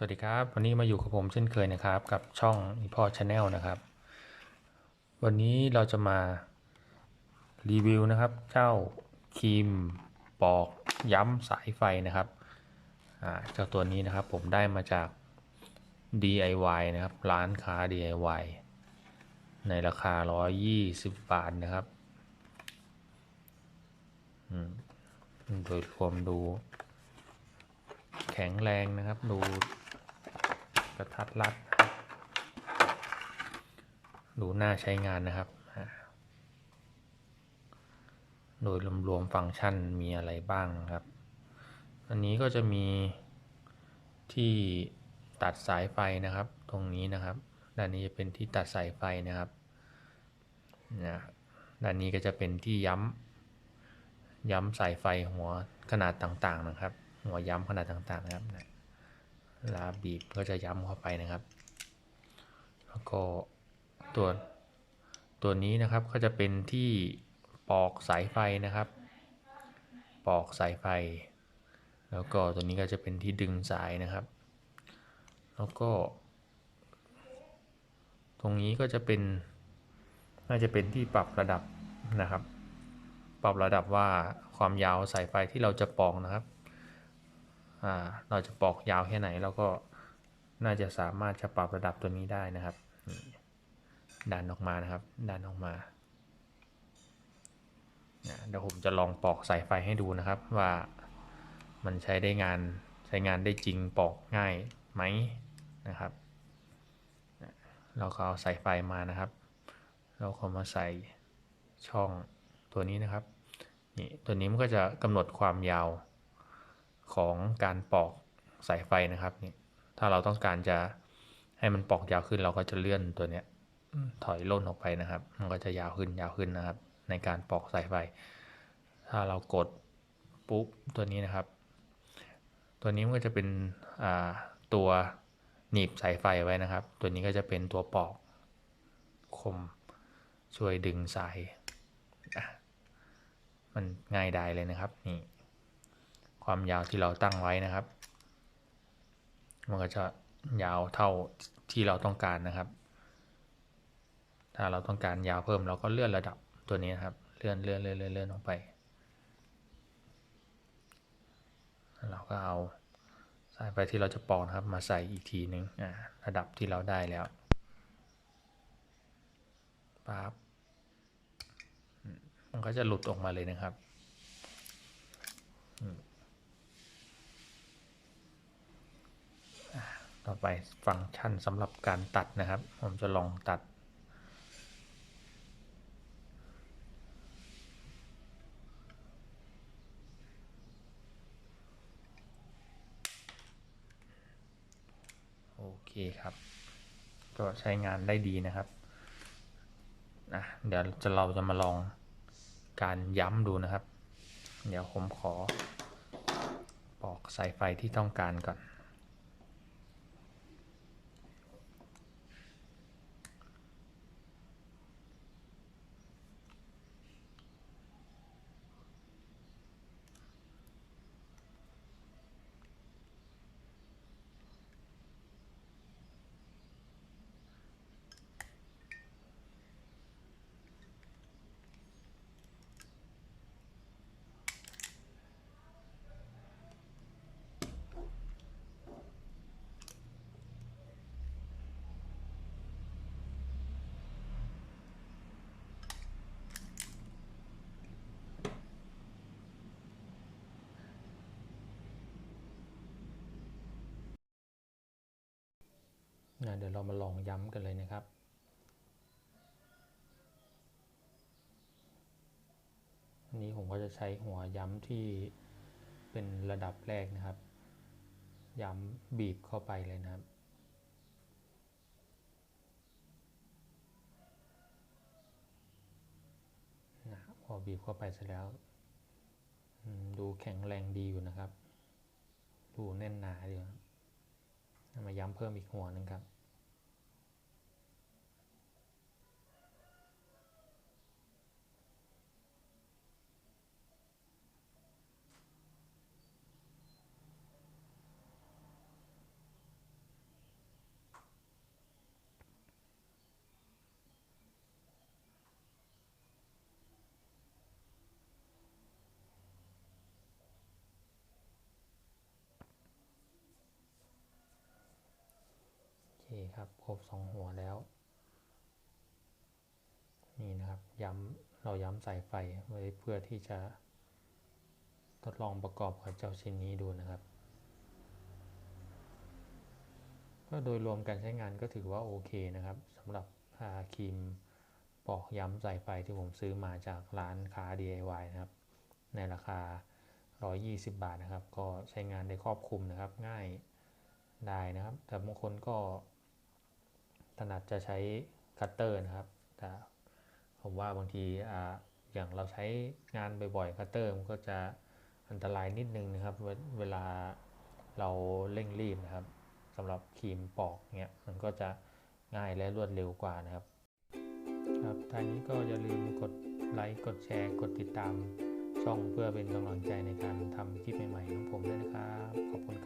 สวัสดีครับ วันนี้มาอยู่กับผมเช่นเคยนะครับ กับช่องอีพ่อชาแนลนะครับ วันนี้เราจะมารีวิวนะครับ เจ้าครีมปอกย้ำสายไฟนะครับเจ้าตัวนี้นะครับผมได้มาจาก DIY นะครับ ร้านค้า DIY ในราคา 120 บาทนะครับโดยรวมดูแข็งแรงนะครับดู กระทัดรัด ดูหน่าใช้งานนะครับ โดยรวมๆฟังก์ชันมีอะไรบ้างครับ อันนี้ก็จะมีที่ตัดสายไฟนะครับ ตรงนี้นะครับ ด้านนี้จะเป็นที่ตัดสายไฟนะครับนะด้านนี้ก็จะเป็นที่ย้ำย้ำสายไฟหัวขนาดต่างๆนะครับ หัวย้ำขนาดต่างๆนะครับนะ วลาบีบก็จะย้ำเข้าไปนะครับ แล้วก็ตัวตัวนี้นะครับก็จะเป็นที่ปอกสายไฟนะครับ ปอกสายไฟ แล้วก็ตัวนี้ก็จะเป็นที่ดึงสายนะครับ แล้วก็ ตรงนี้ก็จะเป็นน่าจะเป็นที่ปรับระดับนะครับ ปรับระดับว่าความยาวสายไฟที่เราจะปอกนะครับ เราจะปอกยาวแค่ไหนเราก็น่าจะสามารถจะปรับระดับตัวนี้ได้นะครับดันออกมานะครับดันออกมาเดี๋ยวผมจะลองปอกสายไฟให้ดูนะครับว่ามันใช้ได้งานใช้งานได้จริงปอกง่ายไหมนะครับ เราก็เอาสายไฟมานะครับ เราก็มาใส่ช่องตัวนี้นะครับนี่ตัวนี้มันก็จะกำหนดความยาว ของการปอกสายไฟนะครับนี่ถ้าเราต้องการจะให้มันปอกยาวขึ้นเราก็จะเลื่อนตัวเนี้ยถอยล่นออกไปนะครับ มันก็จะยาวขึ้นยาวขึ้นนะครับ ในการปอกสายไฟ ถ้าเรากดปุ๊บตัวนี้นะครับ ตัวนี้มันก็จะเป็นตัวหนีบสายไฟไว้นะครับ ตัวนี้ก็จะเป็นตัวปอกคมช่วยดึงสายมันง่ายได้เลยนะครับนี่ ความยาวที่เราตั้งไว้นะครับ มันก็จะยาวเท่าที่เราต้องการนะครับ ถ้าเราต้องการยาวเพิ่มเราก็เลื่อนระดับตัวนี้นครับ เลื่อนเลื่อนเลื่อนเลื่อนเลื่อนลงไป เราก็เอาสายไฟที่เราจะปอนะครับมาใส่อีกทีหนึ่งระดับที่เราได้แล้วปั๊บมันก็จะหลุดออกมาเลยนะครับ ต่อไปฟังก์ชันสำหรับการตัดนะครับ ผมจะลองตัด โอเคครับ ก็ใช้งานได้ดีนะครับนะเดี๋ยวจะเราจะมาลองการย้ำดูนะครับ เดี๋ยวผมขอปอกสายไฟที่ต้องการก่อน นะเดี๋ยวเรามาลองย้ำกันเลยนะครับ อันนี้ผมก็จะใช้หัวย้ำที่เป็นระดับแรกนะครับ ย้ำบีบเข้าไปเลยนะครับนะพอบีบเข้าไปเสร็จแล้ว ดูแข็งแรงดีอยู่นะครับ ดูแน่นหนาดีครับมาย้ำเพิ่มอีกหัวหนึ่งครับ ครับครบสองหัวแล้ว นี่นะครับย้ำเราย้ำสายไฟไว้เพื่อที่จะ ทดลองประกอบกับเจ้าชิ้นนี้ดูนะครับ ก็โดยรวมการใช้งานก็ถือว่าโอเคนะครับสำหรับครีมปอกย้ำสายไฟที่ผมซื้อมาจากร้านค้า DIY นะครับ ในราคา 120 บาทนะครับ ก็ใช้งานได้ครอบคลุมนะครับง่ายได้นะครับ แต่บางคนก็ ถนัดจะใช้คัตเตอร์นะครับแต่ผมว่าบางทีอ่าอย่างเราใช้งานบ่อยๆคัตเตอร์มันก็จะอันตรายนิดนึงนะครับ เวลาเราเร่งรีบนะครับสำหรับครีมปอกเนี่ยมันก็จะง่ายและรวดเร็วกว่านะครับ ครับท้ายนี้ก็อย่าลืมกดไลค์กดแชร์กดติดตามช่องเพื่อเป็นกำลังใจในการทำคลิปใหม่ๆของผมด้วยนะครับ ขอบคุณ